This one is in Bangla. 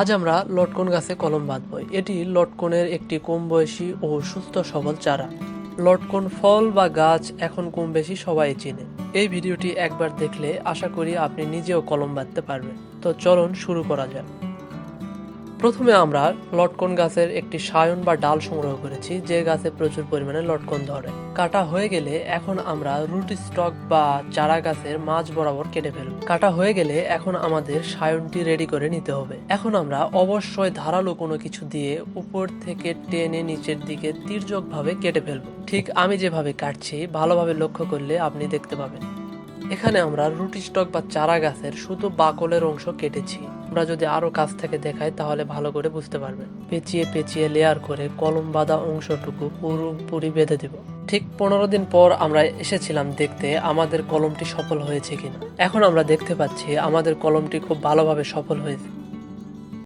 আজ আমরা লটকন গাছে কলম বাঁধব। এটি লটকনের একটি কম বয়সী ও সুস্থ সবল চারা। লটকন ফল বা গাছ এখন কম বেশি সবাই চিনে। এই ভিডিওটি একবার দেখলে আশা করি আপনি নিজেও কলম বাঁধতে পারবেন। তো চলুন শুরু করা যাক। প্রথমে আমরা লটকন গাছের একটি সায়ন বা ডাল সংগ্রহ করেছি, যে গাছে প্রচুর পরিমাণে লটকন ধরে। কাটা হয়ে গেলে এখন আমরা রুট স্টক বা চারা গাছের মাঝ বরাবর কেটে ফেলব। কাটা হয়ে গেলে এখন আমাদের সায়নটি রেডি করে নিতে হবে। এখন আমরা অবশ্যই ধারালো কোনো কিছু দিয়ে উপর থেকে টেনে নিচের দিকে তির্যক ভাবে কেটে ফেলব। ঠিক আমি যেভাবে কাটছি, ভালোভাবে লক্ষ্য করলে আপনি দেখতে পাবেন। এখানে আমরা রুটি স্টক বা চারা গাছের শুধু বাকলের অংশ কেটেছি। আমরা যদি আরও কাছ থেকে দেখাই, তাহলে ভালো করে বুঝতে পারবে পেঁচিয়ে পেঁচিয়ে লেয়ার করে কলম বাঁধা অংশটুকু পুরোপুরি বেঁধে দিব। ঠিক পনেরো দিন পর আমরা এসেছিলাম দেখতে আমাদের কলমটি সফল হয়েছে কিনা। এখন আমরা দেখতে পাচ্ছি আমাদের কলমটি খুব ভালোভাবে সফল হয়েছে।